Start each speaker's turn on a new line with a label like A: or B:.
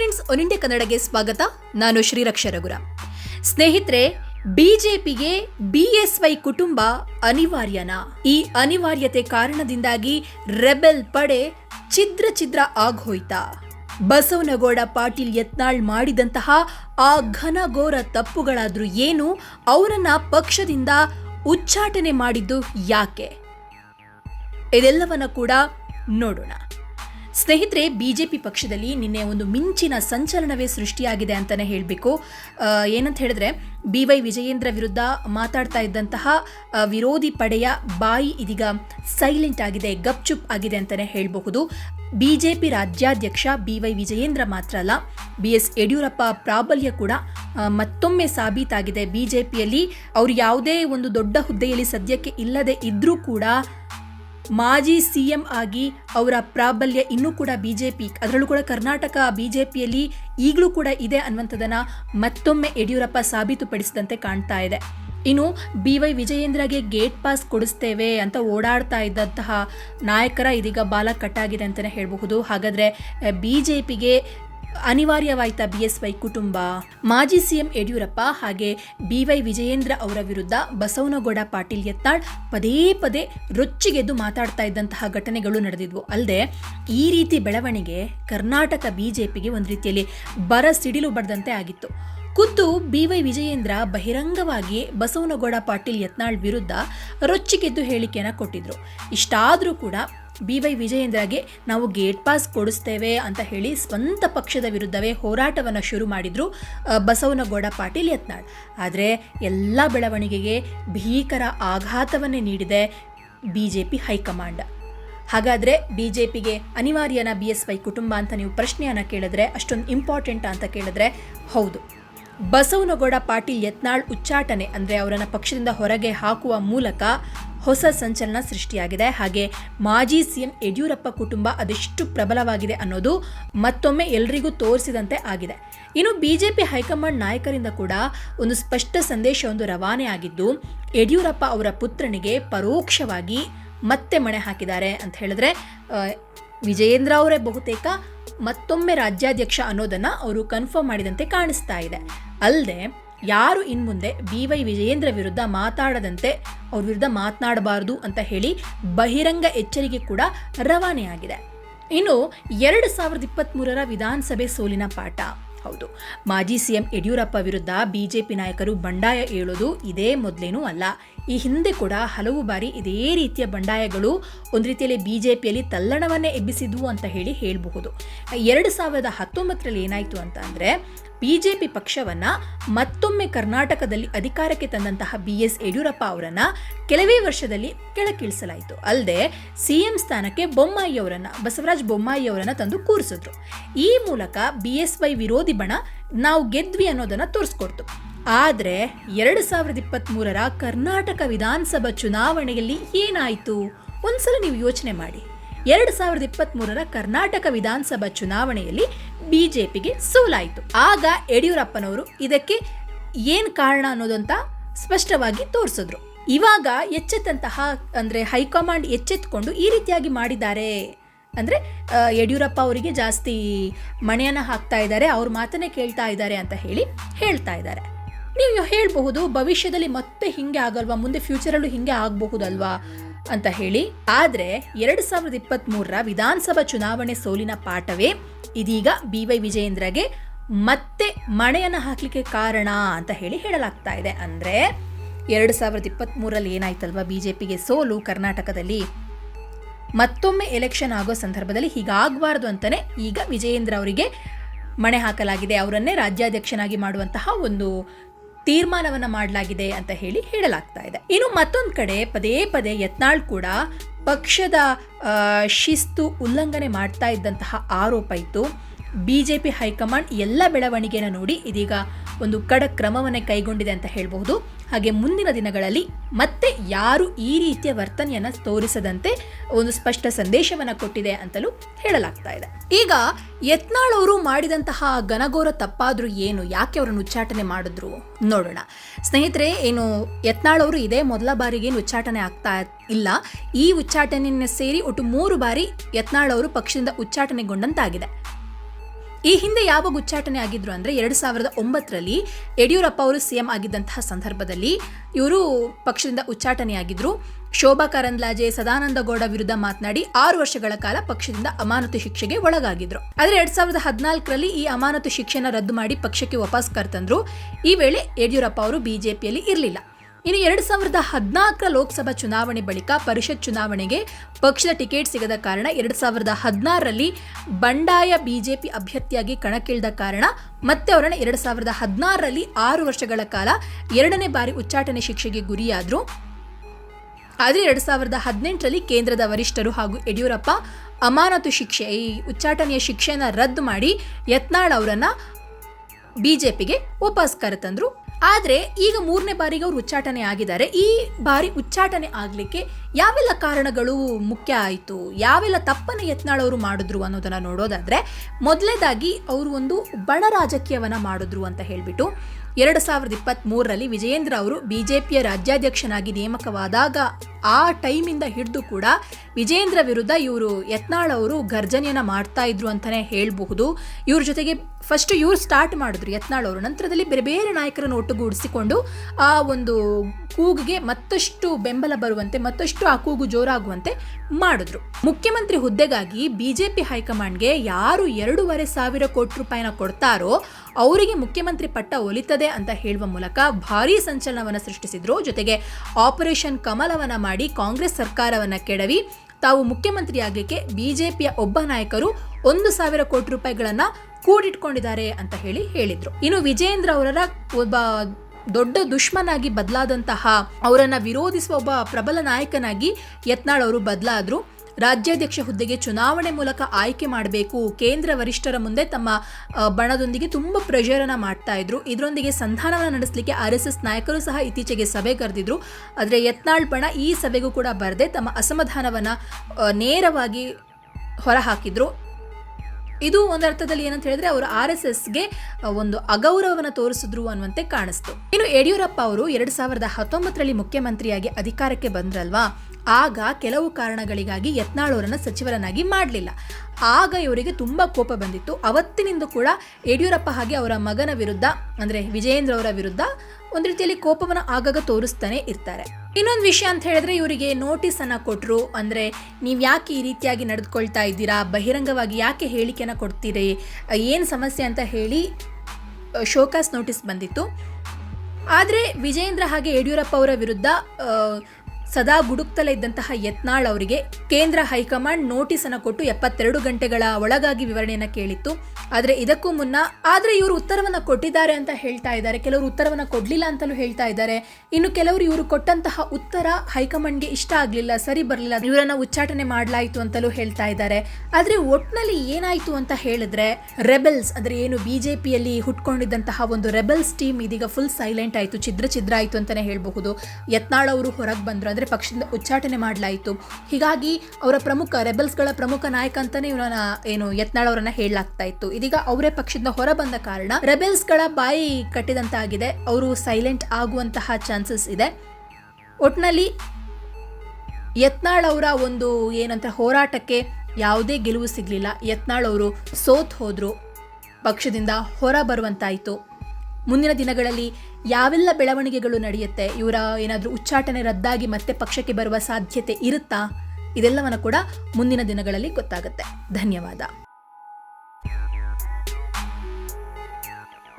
A: Friends, one India ಕನ್ನಡಗೆ ಸ್ವಾಗತ. ನಾನು ಶ್ರೀರಕ್ಷ ರಘುರ. ಸ್ನೇಹಿತರೆ, ಬಿಜೆಪಿಗೆ ಬಿಎಸ್ವೈ ಕುಟುಂಬ ಅನಿವಾರ್ಯನಾ? ಈ ಅನಿವಾರ್ಯತೆ ಕಾರಣದಿಂದಾಗಿ ರೆಬೆಲ್ ಪಡೆ ಛಿದ್ರ ಛಿದ್ರ ಆಗೋಯ್ತಾ ಬಸವನಗೌಡ ಪಾಟೀಲ್ ಯತ್ನಾಳ್ ಮಾಡಿದಂತಹ ಆ ಘನಘೋರ ತಪ್ಪುಗಳಾದ್ರೂ ಏನು ಅವರನ್ನ ಪಕ್ಷದಿಂದ ಉಚ್ಚಾಟನೆ ಮಾಡಿದ್ದು ಯಾಕೆ? ಇದೆಲ್ಲವನ್ನ ಕೂಡ ನೋಡೋಣ. ಸ್ನೇಹಿತರೆ, ಬಿಜೆಪಿ ಪಕ್ಷದಲ್ಲಿ ನಿನ್ನೆ ಒಂದು ಮಿಂಚಿನ ಸಂಚಲನವೇ ಸೃಷ್ಟಿಯಾಗಿದೆ ಅಂತಲೇ ಹೇಳಬೇಕು. ಏನಂತ ಹೇಳಿದ್ರೆ, ಬಿ ವೈ ವಿಜಯೇಂದ್ರ ವಿರುದ್ಧ ಮಾತಾಡ್ತಾ ಇದ್ದಂತಹ ವಿರೋಧಿ ಪಡೆಯ ಬಾಯಿ ಇದೀಗ ಸೈಲೆಂಟ್ ಆಗಿದೆ, ಗಪ್ಚುಪ್ ಆಗಿದೆ ಅಂತಲೇ ಹೇಳಬಹುದು. ಬಿಜೆಪಿ ರಾಜ್ಯಾಧ್ಯಕ್ಷ ಬಿ ವೈ ವಿಜಯೇಂದ್ರ ಮಾತ್ರ ಅಲ್ಲ, ಬಿ ಎಸ್ ಯಡಿಯೂರಪ್ಪ ಪ್ರಾಬಲ್ಯ ಕೂಡ ಮತ್ತೊಮ್ಮೆ ಸಾಬೀತಾಗಿದೆ ಬಿಜೆಪಿಯಲ್ಲಿ. ಅವರು ಯಾವುದೇ ಒಂದು ದೊಡ್ಡ ಹುದ್ದೆಯಲ್ಲಿ ಸದ್ಯಕ್ಕೆ ಇಲ್ಲದೆ ಇದ್ದರೂ ಕೂಡ ಮಾಜಿ ಸಿಎಂ ಆಗಿ ಅವರ ಪ್ರಾಬಲ್ಯ ಇನ್ನೂ ಕೂಡ ಬಿ ಜೆ ಪಿ ಅದರಲ್ಲೂ ಕೂಡ ಕರ್ನಾಟಕ ಬಿ ಜೆ ಪಿಯಲ್ಲಿ ಈಗಲೂ ಕೂಡ ಇದೆ ಅನ್ನುವಂಥದ್ದನ್ನು ಮತ್ತೊಮ್ಮೆ ಯಡಿಯೂರಪ್ಪ ಸಾಬೀತುಪಡಿಸಿದಂತೆ ಕಾಣ್ತಾ ಇದೆ. ಇನ್ನು ಬಿ ವೈ ವಿಜಯೇಂದ್ರಗೆ ಗೇಟ್ ಪಾಸ್ ಕೊಡಿಸ್ತೇವೆ ಅಂತ ಓಡಾಡ್ತಾ ಇದ್ದಂತಹ ನಾಯಕರ ಇದೀಗ ಬಾಲ ಕಟ್ಟಾಗಿದೆ ಅಂತಲೇ ಹೇಳಬಹುದು. ಹಾಗಾದರೆ ಬಿ ಜೆ ಬಿಜೆಪಿಗೆ ಅನಿವಾರ್ಯವಾಯ್ತಾ ಬಿ ಎಸ್ ವೈ ಕುಟುಂಬ. ಮಾಜಿ ಸಿಎಂ ಯಡಿಯೂರಪ್ಪ ಹಾಗೆ ಬಿ ವೈ ವಿಜಯೇಂದ್ರ ಅವರ ವಿರುದ್ಧ ಬಸವನಗೌಡ ಪಾಟೀಲ್ ಯತ್ನಾಳ್ ಪದೇ ಪದೇ ರೊಚ್ಚಿಗೆದ್ದು ಮಾತಾಡ್ತಾ ಇದ್ದಂತಹ ಘಟನೆಗಳು ನಡೆದಿದ್ವು. ಅಲ್ಲದೆ ಈ ರೀತಿ ಬೆಳವಣಿಗೆ ಕರ್ನಾಟಕ ಬಿಜೆಪಿಗೆ ಒಂದು ರೀತಿಯಲ್ಲಿ ಬರ ಸಿಡಿಲು ಬಡ್ದಂತೆ ಆಗಿತ್ತು. ಖುದ್ದು ಬಿ ವೈ ವಿಜಯೇಂದ್ರ ಬಹಿರಂಗವಾಗಿ ಬಸವನಗೌಡ ಪಾಟೀಲ್ ಯತ್ನಾಳ್ ವಿರುದ್ಧ ರೊಚ್ಚಿಗೆದ್ದು ಹೇಳಿಕೆಯನ್ನು ಕೊಟ್ಟಿದ್ರು. ಇಷ್ಟಾದರೂ ಕೂಡ ಬಿ ವೈ ವಿಜಯೇಂದ್ರಗೆ ನಾವು ಗೇಟ್ ಪಾಸ್ ಕೊಡಿಸ್ತೇವೆ ಅಂತ ಹೇಳಿ ಸ್ವಂತ ಪಕ್ಷದ ವಿರುದ್ಧವೇ ಹೋರಾಟವನ್ನು ಶುರು ಮಾಡಿದ್ರು ಬಸವನಗೌಡ ಪಾಟೀಲ್ ಯತ್ನಾಳ್. ಆದರೆ ಎಲ್ಲ ಬೆಳವಣಿಗೆಗೆ ಭೀಕರ ಆಘಾತವನ್ನೇ ನೀಡಿದೆ B J P high command. ಹಾಗಾದರೆ ಬಿ ಜೆ ಪಿಗೆ ಅನಿವಾರ್ಯನ ಬಿ ಎಸ್ ವೈ ಕುಟುಂಬ ಅಂತ ನೀವು ಪ್ರಶ್ನೆಯನ್ನು ಕೇಳಿದ್ರೆ, ಅಷ್ಟೊಂದು ಇಂಪಾರ್ಟೆಂಟ್ ಅಂತ ಕೇಳಿದ್ರೆ ಹೌದು. ಬಸವನಗೌಡ ಪಾಟೀಲ್ ಯತ್ನಾಳ್ ಉಚ್ಚಾಟನೆ ಅಂದರೆ ಅವರನ್ನು ಪಕ್ಷದಿಂದ ಹೊರಗೆ ಹಾಕುವ ಮೂಲಕ ಹೊಸ ಸಂಚಲನ ಸೃಷ್ಟಿಯಾಗಿದೆ. ಹಾಗೆ ಮಾಜಿ ಸಿಎಂ ಯಡಿಯೂರಪ್ಪ ಕುಟುಂಬ ಅದೆಷ್ಟು ಪ್ರಬಲವಾಗಿದೆ ಅನ್ನೋದು ಮತ್ತೊಮ್ಮೆ ಎಲ್ರಿಗೂ ತೋರಿಸಿದಂತೆ ಆಗಿದೆ. ಇನ್ನು ಬಿಜೆಪಿ ಹೈಕಮಾಂಡ್ ನಾಯಕರಿಂದ ಕೂಡ ಒಂದು ಸ್ಪಷ್ಟ ಸಂದೇಶವೊಂದು ರವಾನೆ ಆಗಿದ್ದು, ಯಡಿಯೂರಪ್ಪ ಅವರ ಪುತ್ರನಿಗೆ ಪರೋಕ್ಷವಾಗಿ ಮತ್ತೆ ಮಣೆ ಹಾಕಿದ್ದಾರೆ ಅಂತ ಹೇಳಿದ್ರೆ ವಿಜಯೇಂದ್ರ ಅವರೇ ಬಹುತೇಕ ಮತ್ತೊಮ್ಮೆ ರಾಜ್ಯಾಧ್ಯಕ್ಷ ಅನ್ನೋದನ್ನು ಅವರು ಕನ್ಫರ್ಮ್ ಮಾಡಿದಂತೆ ಕಾಣಿಸ್ತಾ ಇದೆ. ಅಲ್ಲದೆ ಯಾರು ಇನ್ಮುಂದೆ ಬಿ ವೈ ವಿಜಯೇಂದ್ರ ವಿರುದ್ಧ ಮಾತಾಡದಂತೆ ಅವ್ರ ವಿರುದ್ಧ ಮಾತನಾಡಬಾರದು ಅಂತ ಹೇಳಿ ಬಹಿರಂಗ ಎಚ್ಚರಿಕೆ ಕೂಡ ರವಾನೆಯಾಗಿದೆ. ಇನ್ನು ಎರಡು ಸಾವಿರದ ಇಪ್ಪತ್ತ್ಮೂರರ ವಿಧಾನಸಭೆ ಸೋಲಿನ ಪಾಠ. ಹೌದು, ಮಾಜಿ ಸಿಎಂ ಯಡಿಯೂರಪ್ಪ ವಿರುದ್ಧ ಬಿಜೆಪಿ ನಾಯಕರು ಬಂಡಾಯ ಏಳೋದು ಇದೇ ಮೊದಲೇನೂ ಅಲ್ಲ. ಈ ಹಿಂದೆ ಕೂಡ ಹಲವು ಬಾರಿ ಇದೇ ರೀತಿಯ ಬಂಡಾಯಗಳು ಒಂದು ರೀತಿಯಲ್ಲಿ ಬಿ ಜೆ ಪಿಯಲ್ಲಿ ತಲ್ಲಣವನ್ನೇ ಎಬ್ಬಿಸಿದ್ವು ಅಂತ ಹೇಳಿ ಹೇಳಬಹುದು. ಎರಡು ಸಾವಿರದ ಹತ್ತೊಂಬತ್ತರಲ್ಲಿ ಏನಾಯಿತು ಅಂತ ಅಂದರೆ ಪಿ ಪಕ್ಷವನ್ನು ಮತ್ತೊಮ್ಮೆ ಕರ್ನಾಟಕದಲ್ಲಿ ಅಧಿಕಾರಕ್ಕೆ ತಂದಂತಹ ಬಿ ಎಸ್ ಯಡಿಯೂರಪ್ಪ ಅವರನ್ನು ಕೆಲವೇ ವರ್ಷದಲ್ಲಿ ಕೆಳಕ್ಕಿಳಿಸಲಾಯಿತು. ಅಲ್ಲದೆ ಸಿ ಎಂ ಸ್ಥಾನಕ್ಕೆ ಬೊಮ್ಮಾಯಿ ಅವರನ್ನು, ಬಸವರಾಜ ಬೊಮ್ಮಾಯಿ ಅವರನ್ನು ತಂದು ಕೂರಿಸಿದ್ರು. ಈ ಮೂಲಕ ಬಿ ಎಸ್ ವೈ ವಿರೋಧಿ ಬಣ ನಾವು ಗೆದ್ವಿ ಅನ್ನೋದನ್ನು ತೋರಿಸ್ಕೊಡ್ತು. ಆದರೆ ಎರಡು ಸಾವಿರದ ಇಪ್ಪತ್ತ್ಮೂರರ ಕರ್ನಾಟಕ ವಿಧಾನಸಭಾ ಚುನಾವಣೆಯಲ್ಲಿ ಏನಾಯಿತು? ಒಂದ್ಸಲ ನೀವು ಯೋಚನೆ ಮಾಡಿ. ಎರಡು ಸಾವಿರದ ಇಪ್ಪತ್ತ್ಮೂರರ ಕರ್ನಾಟಕ ವಿಧಾನಸಭಾ ಚುನಾವಣೆಯಲ್ಲಿ ಬಿಜೆಪಿಗೆ ಸೋಲಾಯಿತು. ಆಗ ಯಡಿಯೂರಪ್ಪನವರು ಇದಕ್ಕೆ ಏನು ಕಾರಣ ಅನ್ನೋದಂತ ಸ್ಪಷ್ಟವಾಗಿ ತೋರಿಸಿದ್ರು. ಇವಾಗ ಎಚ್ಚೆತ್ತಂತಹ, ಅಂದರೆ ಹೈಕಮಾಂಡ್ ಎಚ್ಚೆತ್ಕೊಂಡು ಈ ರೀತಿಯಾಗಿ ಮಾಡಿದ್ದಾರೆ. ಅಂದರೆ ಯಡಿಯೂರಪ್ಪ ಅವರಿಗೆ ಜಾಸ್ತಿ ಮಣೆಯನ್ನು ಹಾಕ್ತಾ ಇದ್ದಾರೆ, ಅವ್ರ ಮಾತನ್ನೇ ಕೇಳ್ತಾ ಇದ್ದಾರೆ ಅಂತ ಹೇಳಿ ಹೇಳ್ತಾ ಇದ್ದಾರೆ. ನೀವು ಹೇಳಬಹುದು ಭವಿಷ್ಯದಲ್ಲಿ ಮತ್ತೆ ಹಿಂಗೆ ಆಗಲ್ವಾ? ಮುಂದೆ ಫ್ಯೂಚರಲ್ಲೂ ಹಿಂಗೆ ಆಗಬಹುದಲ್ವಾ? ಅಂತ ಹೇಳಿ. ಆದರೆ ಎರಡು ಸಾವಿರದ ಇಪ್ಪತ್ತ್ಮೂರರ ವಿಧಾನಸಭಾ ಚುನಾವಣೆ ಸೋಲಿನ ಪಾಠವೇ ಇದೀಗ ಬಿ ವೈ ವಿಜಯೇಂದ್ರಗೆ ಮತ್ತೆ ಮಣೆಯನ್ನು ಹಾಕಲಿಕ್ಕೆ ಕಾರಣ ಅಂತ ಹೇಳಿ ಹೇಳಲಾಗ್ತಾ ಇದೆ. ಅಂದರೆ ಎರಡು ಸಾವಿರದ ಇಪ್ಪತ್ತ್ಮೂರಲ್ಲಿ ಏನಾಯ್ತಲ್ವಾ ಬಿ ಜೆ ಪಿಗೆ ಸೋಲು ಕರ್ನಾಟಕದಲ್ಲಿ? ಮತ್ತೊಮ್ಮೆ ಎಲೆಕ್ಷನ್ ಆಗೋ ಸಂದರ್ಭದಲ್ಲಿ ಹೀಗಾಗಬಾರ್ದು ಅಂತಲೇ ಈಗ ವಿಜಯೇಂದ್ರ ಅವರಿಗೆ ಮಣೆ ಹಾಕಲಾಗಿದೆ. ಅವರನ್ನೇ ರಾಜ್ಯಾಧ್ಯಕ್ಷನಾಗಿ ಮಾಡುವಂತಹ ಒಂದು ತೀರ್ಮಾನವನ್ನ ಮಾಡಲಾಗಿದೆ ಅಂತ ಹೇಳಿ ಹೇಳಲಾಗ್ತಾ ಇದೆ. ಇನ್ನು ಮತ್ತೊಂದು ಕಡೆ ಪದೇ ಪದೇ ಯತ್ನಾಳ್ ಕೂಡ ಪಕ್ಷದ ಶಿಸ್ತು ಉಲ್ಲಂಘನೆ ಮಾಡ್ತಾ ಇದ್ದಂತಹ ಆರೋಪ ಇತ್ತು. ಬಿಜೆಪಿ ಹೈಕಮಾಂಡ್ ಎಲ್ಲ ಬೆಳವಣಿಗೆನ ನೋಡಿ ಇದೀಗ ಒಂದು ಕಡ ಕ್ರಮವನ್ನೇ ಕೈಗೊಂಡಿದೆ ಅಂತ ಹೇಳಬಹುದು. ಹಾಗೆ ಮುಂದಿನ ದಿನಗಳಲ್ಲಿ ಮತ್ತೆ ಯಾರು ಈ ರೀತಿಯ ವರ್ತನೆಯನ್ನ ತೋರಿಸದಂತೆ ಒಂದು ಸ್ಪಷ್ಟ ಸಂದೇಶವನ್ನ ಕೊಟ್ಟಿದೆ ಅಂತಲೂ ಹೇಳಲಾಗ್ತಾ ಇದೆ. ಈಗ ಯತ್ನಾಳ್ ಅವರು ಮಾಡಿದಂತಹ ಘನಘೋರ ತಪ್ಪಾದರೂ ಏನು? ಯಾಕೆ ಅವರನ್ನು ಉಚ್ಚಾಟನೆ ಮಾಡಿದ್ರು? ನೋಡೋಣ. ಸ್ನೇಹಿತರೆ, ಏನು ಯತ್ನಾಳ್ ಅವರು ಇದೇ ಮೊದಲ ಬಾರಿಗೆ ಏನು ಉಚ್ಚಾಟನೆ ಆಗ್ತಾ ಇಲ್ಲ. ಈ ಉಚ್ಚಾಟನೆಯನ್ನ ಸೇರಿ ಒಟ್ಟು ಮೂರು ಬಾರಿ ಯತ್ನಾಳ್ ಅವರು ಪಕ್ಷದಿಂದ ಉಚ್ಚಾಟನೆಗೊಂಡಂತಾಗಿದೆ. ಈ ಹಿಂದೆ ಯಾವ ಗುಚ್ಚಾಟನೆ ಆಗಿದ್ರು ಅಂದ್ರೆ ಎರಡು ಸಾವಿರದ ಒಂಬತ್ತರಲ್ಲಿ ಯಡಿಯೂರಪ್ಪ ಅವರು ಸಿಎಂ ಆಗಿದ್ದಂತಹ ಸಂದರ್ಭದಲ್ಲಿ ಇವರು ಪಕ್ಷದಿಂದ ಉಚ್ಚಾಟನೆಯಾಗಿದ್ರು ಶೋಭಾ ಕರಂದ್ಲಾಜೆ, ಸದಾನಂದ ಗೌಡ ವಿರುದ್ಧ ಮಾತನಾಡಿ ಆರು ವರ್ಷಗಳ ಕಾಲ ಪಕ್ಷದಿಂದ ಅಮಾನತು ಶಿಕ್ಷೆಗೆ ಒಳಗಾಗಿದ್ರು. ಆದ್ರೆ ಎರಡ್ ಸಾವಿರದ ಹದಿನಾಲ್ಕರಲ್ಲಿ ಈ ಅಮಾನತು ಶಿಕ್ಷೆನ ರದ್ದು ಮಾಡಿ ಪಕ್ಷಕ್ಕೆ ವಾಪಸ್ ಕರ್ತಂದ್ರು. ಈ ವೇಳೆ ಯಡಿಯೂರಪ್ಪ ಅವರು ಬಿಜೆಪಿಯಲ್ಲಿ ಇರಲಿಲ್ಲ. ಇನ್ನು ಎರಡು ಸಾವಿರದ ಹದಿನಾಲ್ಕರ ಲೋಕಸಭಾ ಚುನಾವಣೆ ಬಳಿಕ ಪರಿಷತ್ ಚುನಾವಣೆಗೆ ಪಕ್ಷದ ಟಿಕೆಟ್ ಸಿಗದ ಕಾರಣ ಎರಡು ಸಾವಿರದ ಹದಿನಾರರಲ್ಲಿ ಬಂಡಾಯ ಬಿಜೆಪಿ ಅಭ್ಯರ್ಥಿಯಾಗಿ ಕಣಕ್ಕಿಳಿದ ಕಾರಣ ಮತ್ತೆ ಅವರನ್ನು ಎರಡು ಸಾವಿರದ ಹದಿನಾರರಲ್ಲಿ ಆರು ವರ್ಷಗಳ ಕಾಲ ಎರಡನೇ ಬಾರಿ ಉಚ್ಚಾಟನೆ ಶಿಕ್ಷೆಗೆ ಗುರಿಯಾದರು. ಆದರೆ ಎರಡು ಸಾವಿರದ ಹದಿನೆಂಟರಲ್ಲಿ ಕೇಂದ್ರದ ವರಿಷ್ಠರು ಹಾಗೂ ಯಡಿಯೂರಪ್ಪ ಅಮಾನತು ಶಿಕ್ಷೆ, ಈ ಉಚ್ಚಾಟನೆಯ ಶಿಕ್ಷೆಯನ್ನು ರದ್ದು ಮಾಡಿ ಯತ್ನಾಳ್ ಅವರನ್ನು ಬಿಜೆಪಿಗೆ ವಾಪಸ್ ಕರೆತಂದ್ರು. ಆದರೆ ಈಗ ಮೂರನೇ ಬಾರಿಗೆ ಅವರು ಉಚ್ಚಾಟನೆ ಆಗಿದ್ದಾರೆ. ಈ ಬಾರಿ ಉಚ್ಚಾಟನೆ ಆಗಲಿಕ್ಕೆ ಯಾವೆಲ್ಲ ಕಾರಣಗಳು ಮುಖ್ಯ ಆಯಿತು? ಯಾವೆಲ್ಲ ತಪ್ಪನ್ನು ಯತ್ನಾಳ್ ಅವರು ಮಾಡಿದ್ರು ಅನ್ನೋದನ್ನು ನೋಡೋದಾದ್ರೆ, ಮೊದಲೇದಾಗಿ ಅವರು ಒಂದು ಬಣ ರಾಜಕೀಯವನ್ನ ಮಾಡಿದ್ರು ಅಂತ ಹೇಳ್ಬಿಟ್ಟು ಎರಡು ಸಾವಿರದ ಇಪ್ಪತ್ತ್ ಮೂರರಲ್ಲಿ ವಿಜಯೇಂದ್ರ ಅವರು ಬಿಜೆಪಿಯ ರಾಜ್ಯಾಧ್ಯಕ್ಷನಾಗಿ ನೇಮಕವಾದಾಗ ಆ ಟೈಮಿಂದ ಹಿಡಿದು ಕೂಡ ವಿಜಯೇಂದ್ರ ವಿರುದ್ಧ ಇವರು ಯತ್ನಾಳ್ ಅವರು ಗರ್ಜನೆಯನ್ನ ಮಾಡ್ತಾ ಇದ್ರು ಅಂತಾನೆ ಹೇಳಬಹುದು. ಇವ್ರ ಜೊತೆಗೆ ಫಸ್ಟ್ ಇವ್ರು ಸ್ಟಾರ್ಟ್ ಮಾಡಿದ್ರು ಯತ್ನಾಳ್ ಅವರು. ನಂತರದಲ್ಲಿ ಬೇರೆ ಬೇರೆ ನಾಯಕರನ್ನು ಒಟ್ಟುಗೂಡಿಸಿಕೊಂಡು ಆ ಒಂದು ಕೂಗಿಗೆ ಮತ್ತಷ್ಟು ಬೆಂಬಲ ಬರುವಂತೆ, ಮತ್ತಷ್ಟು ಆ ಕೂಗು ಜೋರಾಗುವಂತೆ ಮಾಡಿದ್ರು. ಮುಖ್ಯಮಂತ್ರಿ ಹುದ್ದೆಗಾಗಿ ಬಿಜೆಪಿ ಹೈಕಮಾಂಡ್ಗೆ ಯಾರು ಎರಡೂವರೆ ಸಾವಿರ ಕೋಟಿ ರೂಪಾಯಿನ ಕೊಡ್ತಾರೋ, ಅವರಿಗೆ ಮುಖ್ಯಮಂತ್ರಿ ಪಟ್ಟ ಒಲಿತದೆ ಅಂತ ಹೇಳುವ ಮೂಲಕ ಭಾರೀ ಸಂಚಲನವನ್ನು ಸೃಷ್ಟಿಸಿದ್ರು. ಜೊತೆಗೆ ಆಪರೇಷನ್ ಕಮಲವನ್ನ ಮಾಡಿ ಕಾಂಗ್ರೆಸ್ ಸರ್ಕಾರವನ್ನ ಕೆಡವಿ ತಾವು ಮುಖ್ಯಮಂತ್ರಿ ಆಗಲಿಕ್ಕೆ ಬಿಜೆಪಿಯ ಒಬ್ಬ ನಾಯಕರು ಒಂದು ಸಾವಿರ ಕೋಟಿ ರೂಪಾಯಿಗಳನ್ನ ಕೂಡಿಟ್ಕೊಂಡಿದ್ದಾರೆ ಅಂತ ಹೇಳಿ ಹೇಳಿದ್ರು. ಇನ್ನು ವಿಜಯೇಂದ್ರ ಅವರ ಒಬ್ಬ ದೊಡ್ಡ ದುಶ್ಮನಾಗಿ ಬದಲಾದಂತಹ ಅವರನ್ನ ವಿರೋಧಿಸುವ ಒಬ್ಬ ಪ್ರಬಲ ನಾಯಕನಾಗಿ ಯತ್ನಾಳ್ ಅವರು ಬದಲಾದ್ರು. ರಾಜ್ಯಾಧ್ಯಕ್ಷ ಹುದ್ದೆಗೆ ಚುನಾವಣೆ ಮೂಲಕ ಆಯ್ಕೆ ಮಾಡಬೇಕು. ಕೇಂದ್ರ ವರಿಷ್ಠರ ಮುಂದೆ ತಮ್ಮ ಬಣದೊಂದಿಗೆ ತುಂಬ ಪ್ರೆಷರನ್ನು ಮಾಡ್ತಾ ಇದ್ರು. ಇದರೊಂದಿಗೆ ಸಂಧಾನವನ್ನು ನಡೆಸಲಿಕ್ಕೆ ಆರ್ ಎಸ್ ನಾಯಕರು ಸಹ ಇತ್ತೀಚೆಗೆ ಸಭೆ ಕರೆದಿದ್ರು. ಆದರೆ ಯತ್ನಾಳ್ ಬಣ ಈ ಸಭೆಗೂ ಕೂಡ ಬರದೆ ತಮ್ಮ ಅಸಮಾಧಾನವನ್ನು ನೇರವಾಗಿ ಹೊರಹಾಕಿದ್ರು. ಇದು ಒಂದು ಅರ್ಥದಲ್ಲಿ ಏನಂತ ಹೇಳಿದ್ರೆ ಅವರು ಆರ್ ಎಸ್ ಎಸ್ಗೆ ಒಂದು ಅಗೌರವವನ್ನು ತೋರಿಸಿದ್ರು ಅನ್ನುವಂತೆ ಕಾಣಿಸ್ತು. ಇನ್ನು ಯಡಿಯೂರಪ್ಪ ಅವರು ಎರಡ್ ಸಾವಿರದ ಹತ್ತೊಂಬತ್ತರಲ್ಲಿ ಮುಖ್ಯಮಂತ್ರಿಯಾಗಿ ಅಧಿಕಾರಕ್ಕೆ ಬಂದ್ರಲ್ವಾ? ಆಗ ಕೆಲವು ಕಾರಣಗಳಿಗಾಗಿ ಯತ್ನಾಳ್ ಸಚಿವರನ್ನಾಗಿ ಮಾಡಲಿಲ್ಲ. ಆಗ ಇವರಿಗೆ ತುಂಬ ಕೋಪ ಬಂದಿತ್ತು. ಅವತ್ತಿನಿಂದ ಕೂಡ ಯಡಿಯೂರಪ್ಪ ಹಾಗೆ ಅವರ ಮಗನ ವಿರುದ್ಧ, ಅಂದ್ರೆ ವಿಜಯೇಂದ್ರ ಅವರ ವಿರುದ್ಧ ಒಂದು ರೀತಿಯಲ್ಲಿ ಕೋಪವನ್ನು ಆಗಾಗ ತೋರಿಸ್ತಾನೆ ಇರ್ತಾರೆ. ಇನ್ನೊಂದು ವಿಷಯ ಅಂತ ಹೇಳಿದ್ರೆ ಇವರಿಗೆ ನೋಟಿಸ್ ಅನ್ನ ಕೊಟ್ಟರು ಅಂದ್ರೆ ನೀವು ಯಾಕೆ ಈ ರೀತಿಯಾಗಿ ನಡೆದುಕೊಳ್ತಾ ಇದ್ದೀರಾ? ಬಹಿರಂಗವಾಗಿ ಯಾಕೆ ಹೇಳಿಕೆನ ಕೊಡ್ತೀರಿ? ಏನು ಸಮಸ್ಯೆ ಅಂತ ಹೇಳಿ ಶೋಕಾಸ್ ನೋಟಿಸ್ ಬಂದಿತ್ತು. ಆದರೆ ವಿಜಯೇಂದ್ರ ಹಾಗೆ ಯಡಿಯೂರಪ್ಪ ಅವರ ವಿರುದ್ಧ ಸದಾ ಗುಡುಕ್ತಲೇ ಇದ್ದಂತಹ ಯತ್ನಾಳ್ ಅವರಿಗೆ ಕೇಂದ್ರ ಹೈಕಮಾಂಡ್ ನೋಟಿಸ್ ಅನ್ನು ಕೊಟ್ಟು ಎಪ್ಪತ್ತೆರಡು ಗಂಟೆಗಳ ಒಳಗಾಗಿ ವಿವರಣೆಯನ್ನು ಕೇಳಿತ್ತು. ಆದರೆ ಇದಕ್ಕೂ ಮುನ್ನ, ಆದರೆ ಇವರು ಉತ್ತರವನ್ನ ಕೊಟ್ಟಿದ್ದಾರೆ ಅಂತ ಹೇಳ್ತಾ ಇದ್ದಾರೆ. ಕೆಲವರು ಉತ್ತರವನ್ನ ಕೊಡ್ಲಿಲ್ಲ ಅಂತಲೂ ಹೇಳ್ತಾ ಇದ್ದಾರೆ. ಇನ್ನು ಕೆಲವರು ಇವರು ಕೊಟ್ಟಂತಹ ಉತ್ತರ ಹೈಕಮಾಂಡ್ಗೆ ಇಷ್ಟ ಆಗಲಿಲ್ಲ, ಸರಿ ಬರಲಿಲ್ಲ, ಇವರನ್ನ ಉಚ್ಚಾಟನೆ ಮಾಡಲಾಯಿತು ಅಂತಲೂ ಹೇಳ್ತಾ ಇದ್ದಾರೆ. ಆದರೆ ಒಟ್ನಲ್ಲಿ ಏನಾಯಿತು ಅಂತ ಹೇಳಿದ್ರೆ, ರೆಬೆಲ್ಸ್, ಅಂದ್ರೆ ಏನು ಬಿಜೆಪಿಯಲ್ಲಿ ಹುಟ್ಕೊಂಡಿದ್ದಂತಹ ಒಂದು ರೆಬೆಲ್ಸ್ ಟೀಮ್ ಇದೀಗ ಫುಲ್ ಸೈಲೆಂಟ್ ಆಯಿತು, ಛಿದ್ರ ಛಿದ್ರ ಆಯಿತು ಅಂತಾನೆ ಹೇಳಬಹುದು. ಯತ್ನಾಳ್ ಅವರು ಹೊರಗೆ ಬಂದರು. ಅಂದ್ರೆ ಪಕ್ಷದಿಂದ ಉಚ್ಚಾಟನೆ ಮಾಡಲಾಯಿತು. ಹೀಗಾಗಿ ಅವರ ಪ್ರಮುಖ, ರೆಬಲ್ಸ್ಗಳ ಪ್ರಮುಖ ನಾಯಕ ಅಂತಾನೆ ಇವರನ್ನ ಏನು ಯತ್ನಾಳ್ ಅವರನ್ನ ಹೇಳಲಾಗ್ತಾ ಇತ್ತು. ಇದೀಗ ಅವರೇ ಪಕ್ಷದಿಂದ ಹೊರ ಬಂದ ಕಾರಣ ರೆಬೆಲ್ಸ್ಗಳ ಬಾಯಿ ಕಟ್ಟಿದಂತಾಗಿದೆ. ಅವರು ಸೈಲೆಂಟ್ ಆಗುವಂತಹ ಚಾನ್ಸಸ್ ಇದೆ. ಒಟ್ನಲ್ಲಿ ಯತ್ನಾಳ್ ಅವರ ಒಂದು ಏನಂತ ಹೋರಾಟಕ್ಕೆ ಯಾವುದೇ ಗೆಲುವು ಸಿಗಲಿಲ್ಲ. ಯತ್ನಾಳ್ ಅವರು ಸೋತ್ ಹೋದ್ರು. ಪಕ್ಷದಿಂದ ಹೊರ ಬರುವಂತಾಯಿತು ಮುಂದಿನ ದಿನಗಳಲ್ಲಿ ಯಾವೆಲ್ಲ ಬೆಳವಣಿಗೆಗಳು ನಡೆಯುತ್ತೆ, ಇವರ ಏನಾದರೂ ಉಚ್ಚಾಟನೆ ರದ್ದಾಗಿ ಮತ್ತೆ ಪಕ್ಷಕ್ಕೆ ಬರುವ ಸಾಧ್ಯತೆ ಇರುತ್ತಾ? ಇದೆಲ್ಲವನ್ನು ಕೂಡ ಮುಂದಿನ ದಿನಗಳಲ್ಲಿ ಗೊತ್ತಾಗುತ್ತೆ. ಧನ್ಯವಾದ.